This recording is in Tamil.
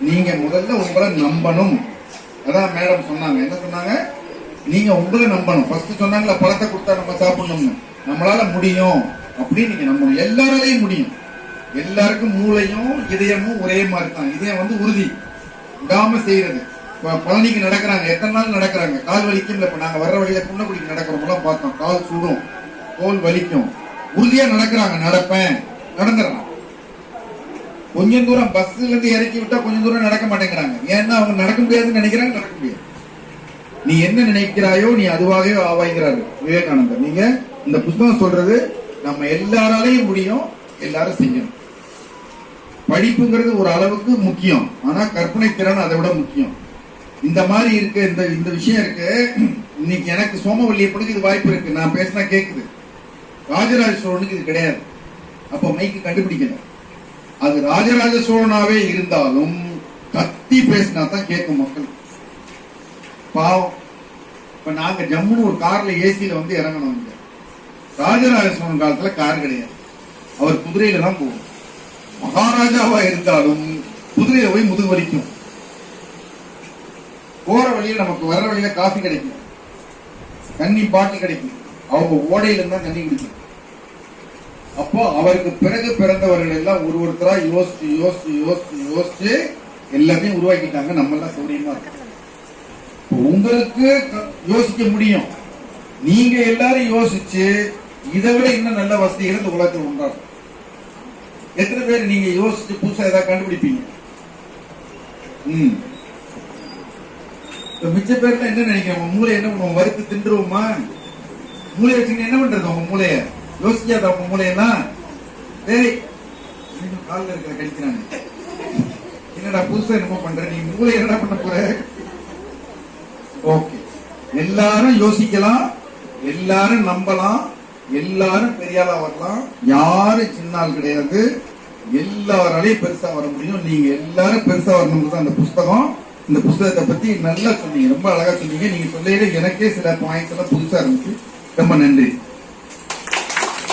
நீங்க முதல்ல உங்களை நம்பணும். அதான் மேடம் சொன்னாங்க. என்ன சொன்னாங்க? நீங்க உங்களை நம்பணும். ஃபர்ஸ்ட் சொன்னாங்களா பழத்தை கொடுத்தா நம்ம சாப்பிடணும்னு. நம்மளால முடியும். அப்படின்னு நீங்க நம்பணும். எல்லாராலையும் முடியும். எல்லாருக்கும் மூளையும் இதயமும் ஒரே மாதிரி தான் இதயம் வந்து உறுதி. விடாம செய்யறது. பழனிக்கு நடக்கிறாங்க. எத்தனை நாள் நடக்கிறாங்க? கால் வலிக்கும் இப்ப நாங்க வர்ற வழியில புண்ணக்குடிக்கு நடக்கிறவங்களாம் பார்த்தோம். கால் சுடும். தோல் வலிக்கும். உறுதியா நடக்கிறாங்க. நடப்பேன். நடந்துடுறான் கொஞ்சம் தூரம் பஸ்ல இருந்து இறக்கி விட்டா கொஞ்சம் தூரம் நடக்க மாட்டேங்கிறாங்க. ஏன்னா அவங்க நடக்க முடியாதுன்னு நினைக்கிறாங்க நடக்க முடியாது. நீ என்ன நினைக்கிறாயோ நீ அதுவாகவே ஆவாய்கிறாரு விவேகானந்தர் நீங்க இந்த புத்தகம் சொல்றது நம்ம எல்லாராலையும் முடியும் எல்லாரும் செய்யணும் படிப்புங்கிறது ஒரு அளவுக்கு முக்கியம். ஆனா கற்பனை திறன் அதை விட முக்கியம். இந்த மாதிரி இருக்கு இந்த இந்த விஷயம் இருக்கு. இன்னைக்கு எனக்கு சோமவல்லியை பிடிக்க இது வாய்ப்பு இருக்கு. நான் பேசினா கேக்குது. ராஜராஜ சோழனுக்கு இது கிடையாது. அப்ப மைக்கு கண்டுபிடிக்கணும் அது ராஜராஜ சோழனாவே இருந்தாலும் கத்தி பேசினா தான் கேட்கும் மக்கள். பாவம். இப்ப நாங்க ஜம்முன்னு ஒரு கார்ல ஏசியில வந்து இறங்கணும் ராஜராஜ சோழன் காலத்துல கார் கிடையாது. அவர் குதிரையில தான் போகும் மகாராஜாவா இருந்தாலும் குதிரையில போய் முதுகு வலிக்கும். போற வழியில நமக்கு வர வழியில காஃபி கிடைக்கும். தண்ணி பாட்டில் கிடைக்கும். அவங்க ஓடையில இருந்தா தண்ணி குடிக்கும். அப்போ அவருக்கு பிறகு பிறந்தவர்கள் எல்லாம் ஒரு ஒருத்தரா யோசிச்சு யோசிச்சு யோசிச்சு யோசிச்சு எல்லாத்தையும் உருவாக்கிட்டாங்க. நம்ம எல்லாம் சௌரியமா இருக்கோம். உங்களுக்கு யோசிக்க முடியும். நீங்க எல்லாரும் யோசிச்சு இதை விட இன்னும் நல்ல வசதிகள் இந்த உலகத்தில் உண்டாகும். எத்தனை பேர் நீங்க யோசிச்சு புதுசா ஏதாவது கண்டுபிடிப்பீங்க? ம். மிச்ச பேர்ல என்ன நினைக்கிறோம் மூளை என்ன பண்ணுவோம்? வறுத்து தின்றுவோமா? மூளையை வச்சுக்கிட்டு என்ன பண்றது உங்க மூளையை? யோசிக்காத அவங்க மூளையெல்லாம் டேய் இன்னும் இருக்கிற கடிக்கிறாங்க. என்னடா புதுசா என்னமோ பண்ற? நீ மூளை என்னடா பண்ண போற? ஓகே. எல்லாரும் யோசிக்கலாம் எல்லாரும் நம்பலாம் எல்லாரும் பெரியாளா வரலாம். யாரும் சின்ன ஆள் கிடையாது. எல்லாராலையும் பெருசா வர முடியும். நீங்க எல்லாரும் பெருசா வரணும்னு தான் அந்த புஸ்தகம். இந்த புஸ்தகத்தை பத்தி நல்லா சொன்னீங்க. ரொம்ப அழகா சொன்னீங்க. நீங்க சொல்லையில எனக்கே சில பாயிண்ட்ஸ் எல்லாம் புதுசா இருந்துச்சு. ரொம்ப நன்றி.